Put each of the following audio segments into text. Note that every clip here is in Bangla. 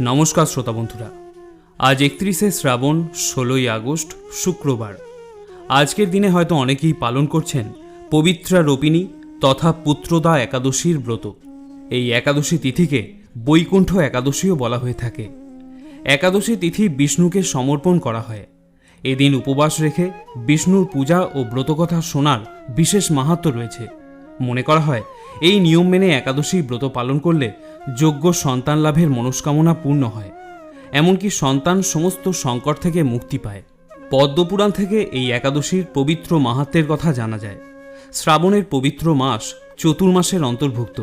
নমস্কার শ্রোতা বন্ধুরা। আজ একত্রিশে শ্রাবণ, ষোলোই আগস্ট, শুক্রবার। আজকের দিনে হয়তো অনেকেই পালন করছেন পবিত্রা রোপিণী তথা পুত্রদা একাদশীর ব্রত। এই একাদশী তিথিকে বৈকুণ্ঠ একাদশীও বলা হয়ে থাকে। একাদশী তিথি বিষ্ণুকে সমর্পণ করা হয়। এদিন উপবাস রেখে বিষ্ণুর পূজা ও ব্রতকথা শোনার বিশেষ মাহাত্ম্য রয়েছে। মনে করা হয়, এই নিয়ম মেনে একাদশী ব্রত পালন করলে যোগ্য সন্তান লাভের মনস্কামনা পূর্ণ হয়, এমনকি সন্তান সমস্ত সংকট থেকে মুক্তি পায়। পদ্মপুরাণ থেকে এই একাদশীর পবিত্র মাহাত্মের কথা জানা যায়। শ্রাবণের পবিত্র মাস চতুর্মাসের অন্তর্ভুক্ত,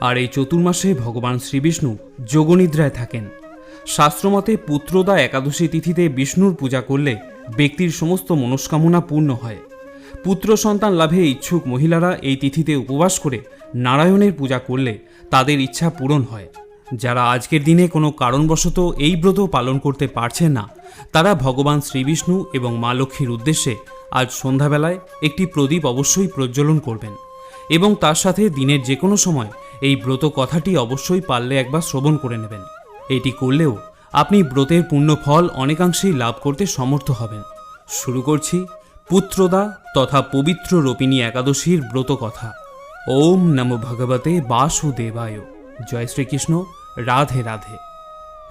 আর এই চতুর্মাসে ভগবান শ্রীবিষ্ণু যোগনিদ্রায় থাকেন। শাস্ত্রমতে পুত্রদা একাদশী তিথিতে বিষ্ণুর পূজা করলে ব্যক্তির সমস্ত মনস্কামনা পূর্ণ হয়। পুত্র সন্তান লাভে ইচ্ছুক মহিলারা এই তিথিতে উপবাস করে নারায়ণের পূজা করলে তাদের ইচ্ছা পূরণ হয়। যারা আজকের দিনে কোনো কারণবশত এই ব্রত পালন করতে পারছেন না, তারা ভগবান শ্রীবিষ্ণু এবং মা লক্ষ্মীর উদ্দেশ্যে আজ সন্ধ্যাবেলায় একটি প্রদীপ অবশ্যই প্রজ্বলন করবেন এবং তার সাথে দিনের যে কোনো সময় এই ব্রত কথাটি অবশ্যই পারলে একবার শ্রবণ করে নেবেন। এটি করলেও আপনি ব্রতের পূর্ণ ফল অনেকাংশেই লাভ করতে সমর্থ হবেন। শুরু করছি পুত্রদা তথা পবিত্র রোপিণী একাদশীর ব্রত কথা। ওম নমো ভগবতে বাসুদেবায়। জয় শ্রীকৃষ্ণ, রাধে রাধে।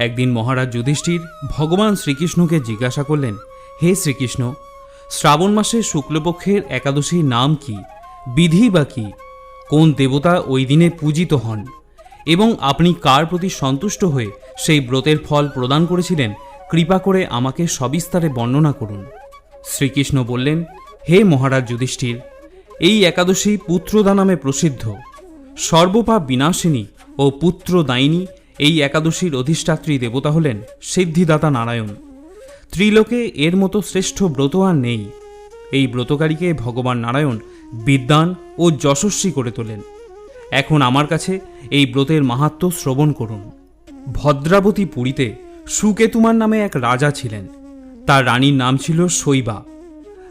একদিন মহারাজ যুধিষ্ঠির ভগবান শ্রীকৃষ্ণকে জিজ্ঞাসা করলেন, হে শ্রীকৃষ্ণ, শ্রাবণ মাসের শুক্লপক্ষের একাদশীর নাম কি, বিধি বা কি? কোন দেবতা ওই দিনে পূজিত হন? এবং আপনি কার প্রতি সন্তুষ্ট হয়ে সেই ব্রতের ফল প্রদান করেছিলেন, কৃপা করে আমাকে সবিস্তারে বর্ণনা করুন। শ্রীকৃষ্ণ বললেন, হে মহারাজ যুধিষ্ঠির এই একাদশী পুত্রদা নামে প্রসিদ্ধ। সর্বপাপ বিনাশিনী ও পুত্রদায়িনী এই একাদশীর অধিষ্ঠাত্রী দেবতা হলেন সিদ্ধিদাতা নারায়ণ। ত্রিলোকে এর মতো শ্রেষ্ঠ ব্রত আর নেই। এই ব্রতকারীকে ভগবান নারায়ণ বিদ্বান ও যশস্বী করে তোলেন। এখন আমার কাছে এই ব্রতের মাহাত্ম্য শ্রবণ করুন। ভদ্রাবতী পুরীতে সুকেতুমার নামে এক রাজা ছিলেন। তার রানীর নাম ছিল শৈবা।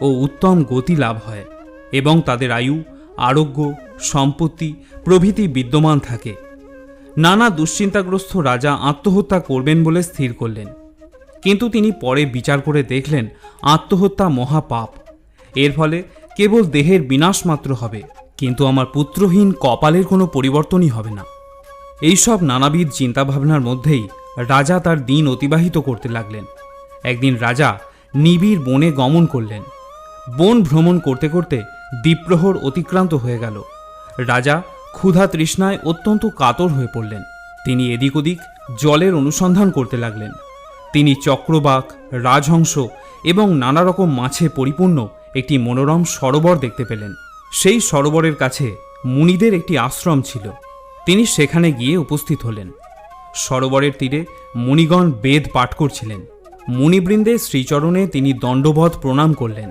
ও উত্তম গতি লাভ হয় এবং তাদের আয়ু, আরোগ্য, সম্পত্তি প্রভৃতি বিদ্যমান থাকে। নানা দুশ্চিন্তাগ্রস্ত রাজা আত্মহত্যা করবেন বলে স্থির করলেন। কিন্তু তিনি পরে বিচার করে দেখলেন, আত্মহত্যা মহাপাপ। এর ফলে কেবল দেহের বিনাশ মাত্র হবে, কিন্তু আমার পুত্রহীন কপালের কোনো পরিবর্তনই হবে না। এইসব নানাবিধ চিন্তাভাবনার মধ্যেই রাজা তার দিন অতিবাহিত করতে লাগলেন। একদিন রাজা নিবিড় বনে গমন করলেন। বন ভ্রমণ করতে করতে দ্বীপ্রহর অতিক্রান্ত হয়ে গেল। রাজা ক্ষুধা তৃষ্ণায় অত্যন্ত কাতর হয়ে পড়লেন। তিনি এদিক ওদিক জলের অনুসন্ধান করতে লাগলেন। তিনি চক্রবাক, রাজহংস এবং নানা রকম মাছে পরিপূর্ণ একটি মনোরম সরোবর দেখতে পেলেন। সেই সরোবরের কাছে মুনিদের একটি আশ্রম ছিল। তিনি সেখানে গিয়ে উপস্থিত হলেন। সরোবরের তীরে মুনিগণ বেদ পাঠ করছিলেন। মুনিবৃন্দের শ্রীচরণে তিনি দণ্ডবধ প্রণাম করলেন।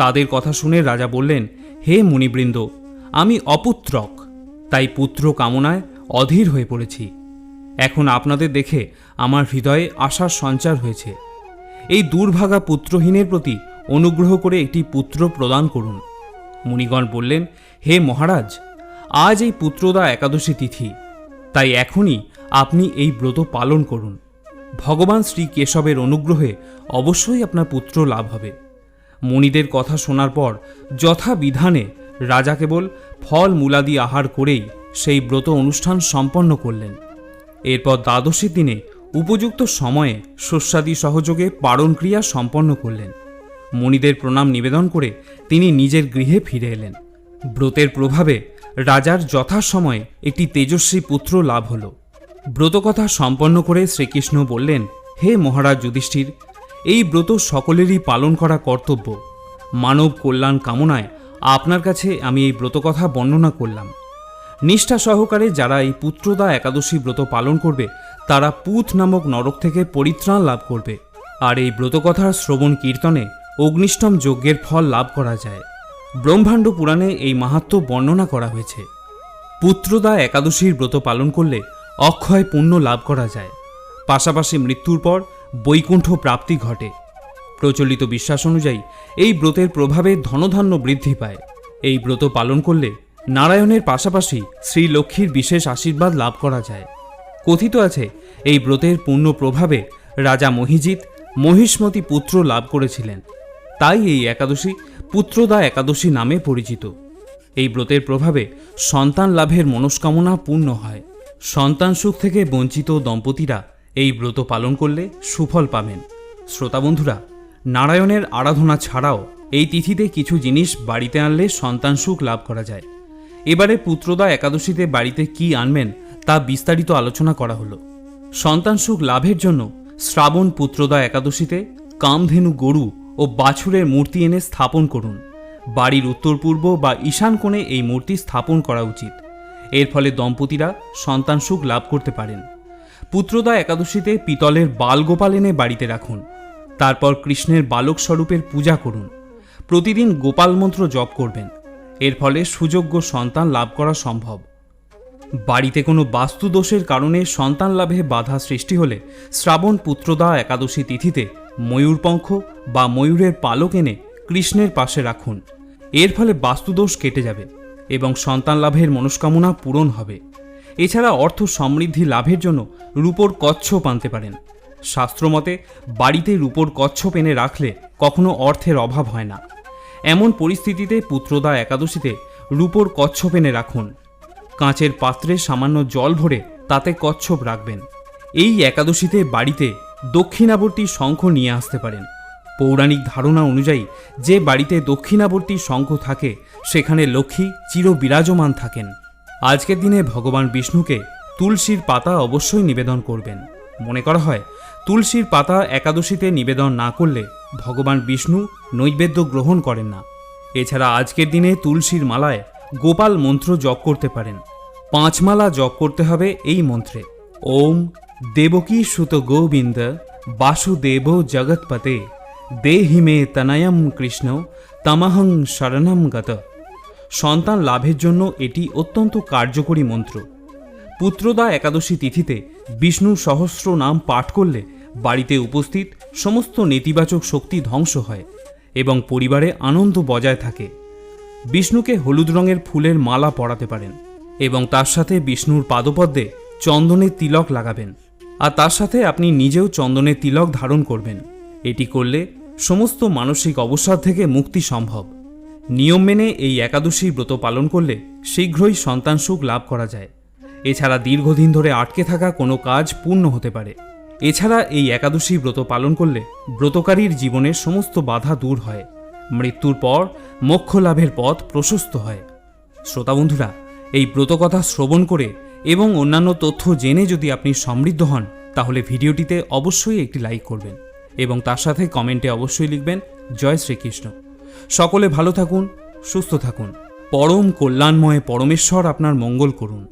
তাদের কথা শুনে রাজা বললেন, হে মুনিবৃন্দ, আমি অপুত্রক, তাই পুত্র কামনায় অধীর হয়ে পড়েছি। এখন আপনাদের দেখে আমার হৃদয়ে আশার সঞ্চার হয়েছে। এই দুর্ভাগা পুত্রহীনের প্রতি অনুগ্রহ করে একটি পুত্র প্রদান করুন। মুনিগণ বললেন, হে মহারাজ, আজ এই পুত্রদা একাদশী তিথি, তাই এখনই আপনি এই ব্রত পালন করুন। ভগবান শ্রী কেশবের অনুগ্রহে অবশ্যই আপনার পুত্র লাভ হবে। মুনিদের কথা শোনার পর যথাবিধানে রাজা কেবল ফল মূলাদি আহার করেই সেই ব্রত অনুষ্ঠান সম্পন্ন করলেন। এরপর দ্বাদশীর দিনে উপযুক্ত সময়ে শস্যাদি সহযোগে পারণ ক্রিয়া সম্পন্ন করলেন। মণিদের প্রণাম নিবেদন করে তিনি নিজের গৃহে ফিরে এলেন। ব্রতের প্রভাবে রাজার যথাসময়ে একটি তেজস্বী পুত্র লাভ হল। ব্রতকথা সম্পন্ন করে শ্রীকৃষ্ণ বললেন, হে মহারাজ যুধিষ্ঠির এই ব্রত সকলেরই পালন করা কর্তব্য। মানব কল্যাণ কামনায় আপনার কাছে আমি এই ব্রতকথা বর্ণনা করলাম। নিষ্ঠা সহকারে যারা এই পুত্রদা একাদশী ব্রত পালন করবে, তারা পুত নামক নরক থেকে পরিত্রাণ লাভ করবে। আর এই ব্রতকথার শ্রবণ কীর্তনে অগ্নিষ্টম যজ্ঞের ফল লাভ করা যায়। ব্রহ্মাণ্ড পুরাণে এই মাহাত্ম্য বর্ণনা করা হয়েছে। পুত্রদা একাদশীর ব্রত পালন করলে অক্ষয় পুণ্য লাভ করা যায়। পাশাপাশি মৃত্যুর পর বৈকুণ্ঠ প্রাপ্তি ঘটে। প্রচলিত বিশ্বাস অনুযায়ী, এই ব্রতের প্রভাবে ধনধান্য বৃদ্ধি পায়। এই ব্রত পালন করলে নারায়ণের পাশাপাশি শ্রী লক্ষ্মীর বিশেষ আশীর্বাদ লাভ করা যায়। কথিত আছে, এই ব্রতের পূর্ণ প্রভাবে রাজা মহিজিৎ মহিষ্মতি পুত্র লাভ করেছিলেন। তাই এই একাদশী পুত্রদা একাদশী নামে পরিচিত। এই ব্রতের প্রভাবে সন্তান লাভের মনস্কামনা পূর্ণ হয়। সন্তান সুখ থেকে বঞ্চিত দম্পতিরা এই ব্রত পালন করলে সুফল পাবেন। শ্রোতা বন্ধুরা, নারায়ণের আরাধনা ছাড়াও এই তিথিতে কিছু জিনিস বাড়িতে আনলে সন্তান সুখ লাভ করা যায়। এবারে পুত্রদা একাদশীতে বাড়িতে কি আনবেন তা বিস্তারিত আলোচনা করা হলো। সন্তান সুখ লাভের জন্য শ্রাবণ পুত্রদা একাদশীতে কামধেনু গরু ও বাছুরের মূর্তি এনে স্থাপন করুন। বাড়ির উত্তর পূর্ব বা ঈশান কোণে এই মূর্তি স্থাপন করা উচিত। এর ফলে দম্পতিরা সন্তান সুখ লাভ করতে পারেন। পুত্রদা একাদশীতে পিতলের বালগোপাল এনে বাড়িতে রাখুন। তারপর কৃষ্ণের বালক স্বরূপের পূজা করুন। প্রতিদিন গোপাল মন্ত্র জপ করবেন। এর ফলে সুযোগ্য সন্তান লাভ করা সম্ভব। বাড়িতে কোনো বাস্তু দোষের কারণে সন্তান লাভে বাধা সৃষ্টি হলে শ্রাবণ পুত্রদা একাদশী তিথিতে ময়ূরপঙ্খ বা ময়ূরের পালক এনে কৃষ্ণের পাশে রাখুন। এর ফলে বাস্তুদোষ কেটে যাবে এবং সন্তান লাভের মনস্কামনা পূরণ হবে। এছাড়া অর্থ সমৃদ্ধি লাভের জন্য রূপোর কচ্ছপ আনতে পারেন। শাস্ত্রমতে বাড়িতে রূপোর কচ্ছপ এনে রাখলে কখনো অর্থের অভাব হয় না। এমন পরিস্থিতিতে পুত্রদা একাদশীতে রূপোর কচ্ছপ এনে রাখুন। কাঁচের পাত্রে সামান্য জল ভরে তাতে কচ্ছপ রাখবেন। এই একাদশীতে বাড়িতে দক্ষিণাবর্তী শঙ্খ নিয়ে আসতে পারেন। পৌরাণিক ধারণা অনুযায়ী, যে বাড়িতে দক্ষিণাবর্তী শঙ্খ থাকে, সেখানে লক্ষ্মী চির বিরাজমান থাকেন। আজকের দিনে ভগবান বিষ্ণুকে তুলসীর পাতা অবশ্যই নিবেদন করবেন। মনে করা হয়, তুলসীর পাতা একাদশীতে নিবেদন না করলে ভগবান বিষ্ণু নৈবেদ্য গ্রহণ করেন না। এছাড়া আজকের দিনে তুলসীর মালায় গোপাল মন্ত্র জপ করতে পারেন। পাঁচ মালা জপ করতে হবে এই মন্ত্রে। ওম দেবকী সুত গোবিন্দ বাসুদেব জগৎপতে দেহি মে তনয়ম কৃষ্ণ তমহং শরণম গত। সন্তান লাভের জন্য এটি অত্যন্ত কার্যকরী মন্ত্র। পুত্রদা একাদশী তিথিতে বিষ্ণু সহস্র নাম পাঠ করলে বাড়িতে উপস্থিত সমস্ত নেতিবাচক শক্তি ধ্বংস হয় এবং পরিবারে আনন্দ বজায় থাকে। বিষ্ণুকে হলুদ রঙের ফুলের মালা পরাতে পারেন এবং তার সাথে বিষ্ণুর পাদপদ্মে চন্দনের তিলক লাগাবেন। আর তার সাথে আপনি নিজেও চন্দনের তিলক ধারণ করবেন। এটি করলে সমস্ত মানসিক অবসাদ থেকে মুক্তি সম্ভব। নিয়ম মেনে এই একাদশী ব্রত পালন করলে শীঘ্রই সন্তান সুখ লাভ করা যায়। এছাড়া দীর্ঘদিন ধরে আটকে থাকা কোনো কাজ পূর্ণ হতে পারে। এছাড়া এই একাদশী ব্রত পালন করলে ব্রতকারীর জীবনের সমস্ত বাধা দূর হয়। মৃত্যুর পর মোক্ষ লাভের পথ প্রশস্ত হয়। শ্রোতা বন্ধুরা, এই ব্রতকথা শ্রবণ করে এবং অন্যান্য তথ্য জেনে যদি আপনি সমৃদ্ধ হন, তাহলে ভিডিওটিতে অবশ্যই একটি লাইক করবেন এবং তার সাথে কমেন্টে অবশ্যই লিখবেন, জয় শ্রীকৃষ্ণ। সকলে ভালো থাকুন সুস্থ থাকুন। পরম কল্যাণময় পরমেশ্বর আপনার মঙ্গল করুন।